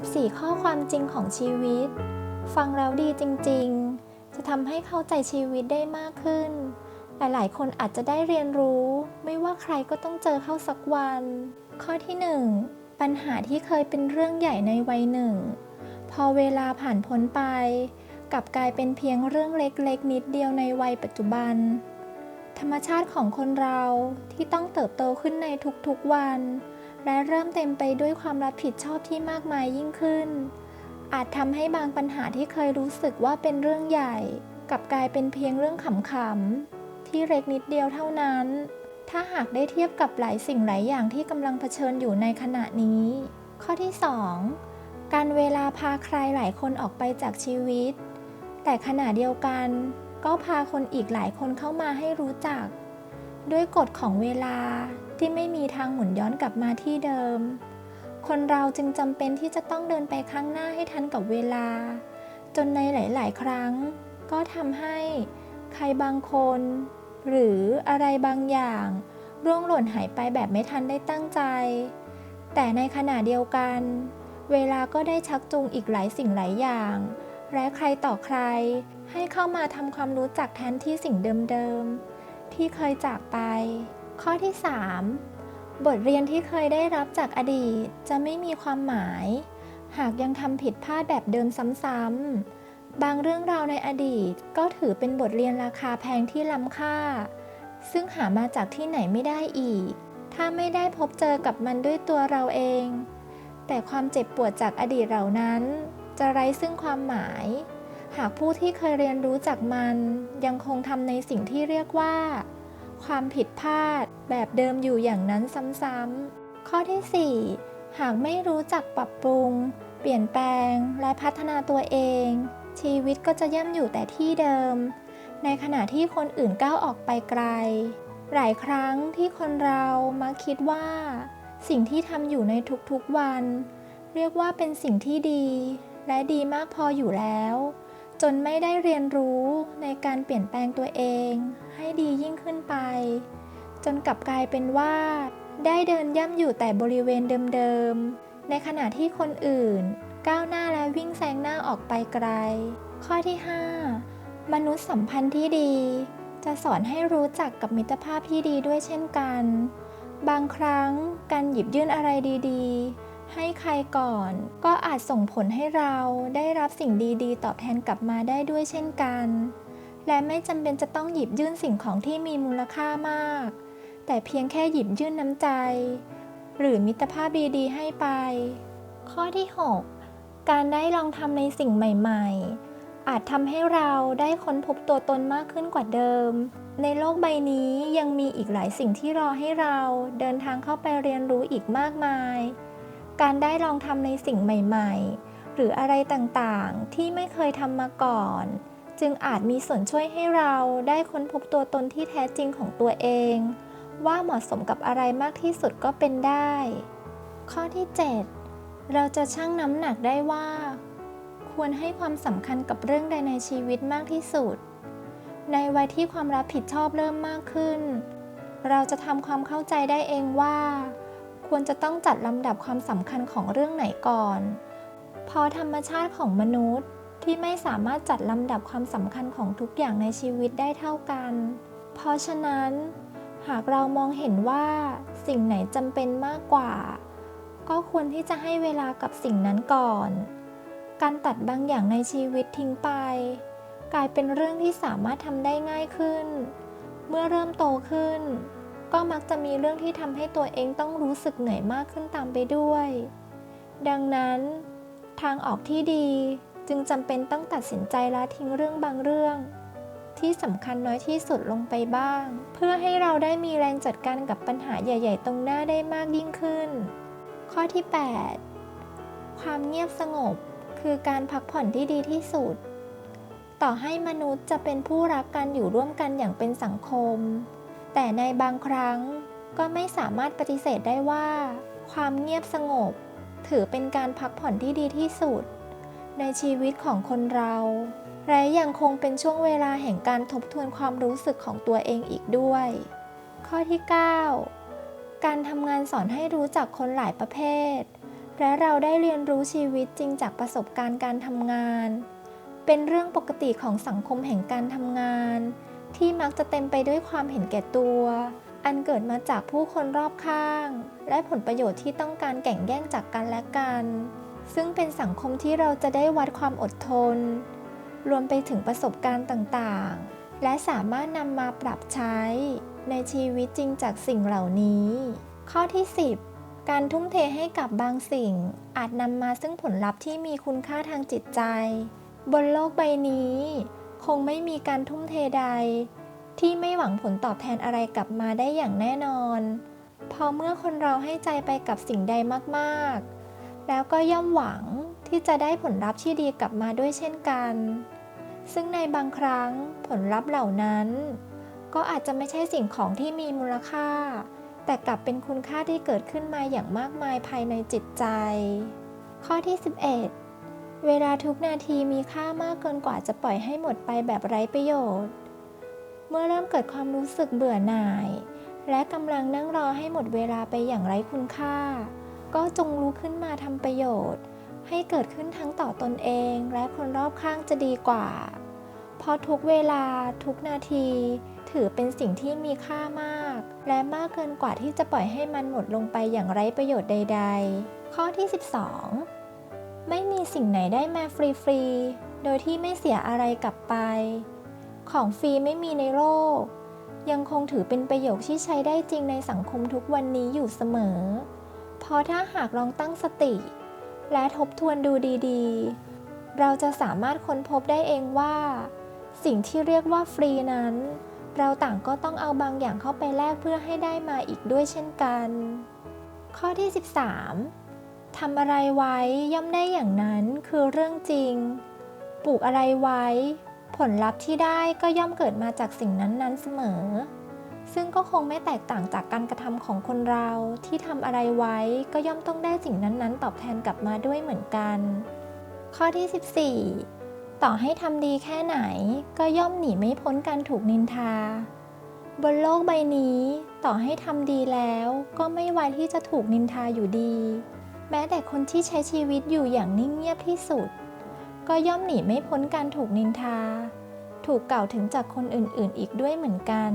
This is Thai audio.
14 ข้อความจริงของชีวิต ฟังแล้วดีจริง ๆ จะทำให้เข้าใจชีวิตได้มากขึ้น หลายๆ คนอาจจะได้เรียนรู้ ไม่ว่าใครก็ต้องเจอเข้าสักวัน ข้อที่ 1 ปัญหาที่เคยเป็นเรื่องใหญ่ในวัยหนึ่ง พอเวลาผ่านพ้นไป กลับกลายเป็นเพียงเรื่องเล็กๆ นิดเดียวในวัยปัจจุบัน ธรรมชาติของคนเราที่ต้องเติบโตขึ้นในทุกๆวัน และเริ่มเต็มไปด้วยความรับผิดชอบที่มากมายยิ่งขึ้น อาจทำให้บางปัญหาที่เคยรู้สึกว่าเป็นเรื่องใหญ่ กลับกลายเป็นเพียงเรื่องขำๆที่เล็กนิดเดียวเท่านั้น ถ้าหากได้เทียบกับหลายสิ่งหลายอย่างที่กำลังเผชิญอยู่ในขณะนี้ ข้อที่ 2 การเวลาพาใครหลายคนออกไปจากชีวิต แต่ขณะเดียวกัน ก็พาคนอีกหลายคนเข้ามาให้รู้จัก ด้วยกฎของเวลา ที่ไม่มีทางหมุนย้อนกลับมาที่เดิม คนเราจึงจำเป็นที่จะต้องเดินไปข้างหน้าให้ทันกับเวลา จนในหลาย ๆ ครั้ง ก็ทำให้ใครบางคน หรืออะไรบางอย่างร่วงหล่นหายไปแบบไม่ทันได้ตั้งใจ แต่ในขณะเดียวกัน เวลาก็ได้ชักจูงอีกหลายสิ่งหลายอย่าง และใครต่อใคร ให้เข้ามาทำความรู้จักแทนที่สิ่งเดิม ๆ ที่เคยจากไป ข้อที่ 3 บทเรียนที่เคยได้รับจากอดีตจะไม่มีความหมาย หากยังทำผิดพลาดแบบเดิมซ้ำๆ บางเรื่องราวในอดีตก็ถือเป็นบทเรียนราคาแพงที่ล้ำค่า ซึ่งหามาจากที่ไหนไม่ได้อีก ถ้าไม่ได้พบเจอกับมันด้วยตัวเราเอง แต่ความเจ็บปวดจากอดีตเหล่านั้น จะไร้ซึ่งความหมาย หากผู้ที่เคยเรียนรู้จากมัน ยังคงทำในสิ่งที่เรียกว่า ความผิดพลาด แบบเดิมอยู่อย่างนั้นซ้ำๆ ข้อที่ 4 หากไม่รู้จักปรับปรุง เปลี่ยนแปลงและพัฒนาตัวเอง ชีวิตก็จะย่ำอยู่แต่ที่เดิม ในขณะที่คนอื่นก้าวออกไปไกล หลายครั้งที่คนเรามักคิดว่า สิ่งที่ทำอยู่ในทุกๆวัน เรียกว่าเป็นสิ่งที่ดี และดีมากพออยู่แล้ว จนไม่ได้เรียนรู้ในการเปลี่ยนแปลงตัวเอง ให้ดียิ่งขึ้นไป จนกลับกลายเป็นว่า ได้เดินย่ำอยู่แต่บริเวณเดิมๆ ในขณะที่คนอื่น ก้าวหน้าและวิ่งแซงหน้าออกไปไกล ข้อที่ 5 มนุษย์สัมพันธ์ที่ดี จะสอนให้รู้จักกับมิตรภาพที่ดีด้วยเช่นกัน บางครั้งการหยิบยื่นอะไรดี ๆ ให้ใครก่อน ก็อาจส่งผลให้เราได้รับสิ่งดีๆ ตอบแทนกลับมาได้ด้วยเช่นกัน และไม่จำเป็นจะต้องหยิบยื่นสิ่งของที่มีมูลค่ามาก แต่เพียงแค่หยิบยื่นน้ำใจ หรือมิตรภาพดีๆ ให้ไป ข้อที่ 6 การได้ลองทำในสิ่งใหม่ ๆ อาจทำให้เราได้ค้นพบตัวตนมากขึ้นกว่าเดิม ในโลกใบนี้ยังมีอีกหลายสิ่งที่รอให้เราเดินทางเข้าไปเรียนรู้อีกมากมาย การได้ลองทำในสิ่งใหม่ๆ หรืออะไรต่างๆ ที่ไม่เคยทำมาก่อน จึงอาจมีส่วนช่วยให้เราได้ค้นพบตัวตนที่แท้จริงของตัวเอง ว่าเหมาะสมกับอะไรมากที่สุดก็เป็นได้ ข้อที่ 7 เราจะชั่งน้ำหนักได้ว่า ควรให้ความสำคัญกับเรื่องใดในชีวิตมากที่สุด ในวัยที่ความรับผิดชอบเริ่มมากขึ้น เราจะทำความเข้าใจได้เองว่า ควรจะต้องจัดลำดับความสำคัญของเรื่องไหนก่อนพราะธรรมชาติของมนุษย์ที่ไม่สามารถจัดลำดับความสำคัญของทุกอย่างในชีวิตได้เท่ากัน เพราะฉะนั้น หากเรามองเห็นว่าสิ่งไหนจำเป็นมากกว่า ก็ควรที่จะให้เวลากับสิ่งนั้นก่อน การตัดบางอย่างในชีวิตทิ้งไป กลายเป็นเรื่องที่สามารถทำได้ง่ายขึ้น เมื่อเริ่มโตขึ้น ก็มักจะมีเรื่องที่ทำให้ตัวเองต้องรู้สึกเหนื่อยมากขึ้นตามไปด้วย ดังนั้น ทางออกที่ดีจึงจำเป็นต้องตัดสินใจละทิ้งเรื่องบางเรื่อง ที่สำคัญน้อยที่สุดลงไปบ้าง เพื่อให้เราได้มีแรงจัดการกับปัญหาใหญ่ ๆ ตรงหน้าได้มากยิ่งขึ้น ข้อที่ 8 ความเงียบสงบคือการพักผ่อนที่ดีที่สุด ต่อให้มนุษย์จะเป็นผู้รักกันอยู่ร่วมกันอย่างเป็นสังคม แต่ในบางครั้งก็ไม่สามารถปฏิเสธได้ว่า ความเงียบสงบ ถือเป็นการพักผ่อนที่ดีที่สุด ในชีวิตของคนเรา และยังคงเป็นช่วงเวลาแห่งการทบทวนความรู้สึกของตัวเองอีกด้วย ข้อที่ 9 การทำงานสอนให้รู้จักคนหลายประเภท และเราได้เรียนรู้ชีวิตจริงจากประสบการณ์การทำงาน เป็นเรื่องปกติของสังคมแห่งการทำงาน ที่มักจะเต็มไปด้วยความเห็นแก่ตัว อันเกิดมาจากผู้คนรอบข้าง และผลประโยชน์ที่ต้องการแข่งแย่งจากกันและกัน ซึ่งเป็นสังคมที่เราจะได้วัดความอดทน รวมไปถึงประสบการณ์ต่างๆ และสามารถนำมาปรับใช้ ในชีวิตจริงจากสิ่งเหล่านี้ ข้อที่ 10 การทุ่มเทให้กับบางสิ่ง อาจนำมาซึ่งผลลัพธ์ที่มีคุณค่าทางจิตใจ บนโลกใบนี้ คงไม่มีการทุ่มเทใด ที่ไม่หวังผลตอบแทนอะไรกลับมาได้อย่างแน่นอน พอเมื่อคนเราให้ใจไปกับสิ่งใดมากๆ แล้วก็ย่อมหวังที่จะได้ผลลัพธ์ที่ดีกลับมาด้วยเช่นกัน ซึ่งในบางครั้งผลลัพธ์เหล่านั้น ก็อาจจะไม่ใช่สิ่งของที่มีมูลค่า แต่กลับเป็นคุณค่าที่เกิดขึ้นมาอย่างมากมายภายในจิตใจ ข้อที่ 11 เวลาทุกนาทีมีค่ามากเกินกว่าจะปล่อยให้หมดไปแบบไร้ประโยชน์ เมื่อเริ่มเกิดความรู้สึกเบื่อหน่าย และกำลังนั่งรอให้หมดเวลาไปอย่างไร้คุณค่า ก็จงลุกขึ้นมาทำประโยชน์ ให้เกิดขึ้นทั้งต่อตนเองและคนรอบข้างจะดีกว่า เพราะทุกเวลาทุกนาที ถือเป็นสิ่งที่มีค่ามาก และมากเกินกว่าที่จะปล่อยให้มันหมดลงไปอย่างไร้ประโยชน์ใด ๆ ข้อที่ 12 ไม่มีสิ่งไหนได้มาฟรีๆ โดยที่ไม่เสียอะไรกลับไป ของฟรีไม่มีในโลก ยังคงถือเป็นประโยคที่ใช้ได้จริงในสังคมทุกวันนี้อยู่เสมอ เพราะถ้าหากลองตั้งสติ และทบทวนดูดีๆ เราจะสามารถค้นพบได้เองว่า สิ่งที่เรียกว่าฟรีนั้น เราต่างก็ต้องเอาบางอย่างเข้าไปแลกเพื่อให้ได้มาอีกด้วยเช่นกัน ข้อที่ 13 ทำอะไรไว้ย่อมได้อย่างนั้นคือเรื่องจริง ปลูกอะไรไว้ ผลลัพธ์ที่ได้ก็ย่อมเกิดมาจากสิ่งนั้นๆเสมอ ซึ่งก็คงไม่แตกต่างจากการกระทำของคนเราที่ทำอะไรไว้ก็ย่อมต้องได้สิ่งนั้นๆ ตอบแทนกลับมาด้วยเหมือนกัน ข้อที่ 14 ต่อให้ทำดีแค่ไหน ก็ย่อมหนีไม่พ้นการถูกนินทา บนโลกใบนี้ ต่อให้ทำดีแล้ว ก็ไม่ไวที่จะถูกนินทาอยู่ดี แม้แต่คนที่ใช้ชีวิตอยู่อย่างนิ่งเงียบที่สุด ก็ย่อมหนีไม่พ้นการถูกนินทา ถูกกล่าวถึงจากคนอื่นๆ อีกด้วยเหมือนกัน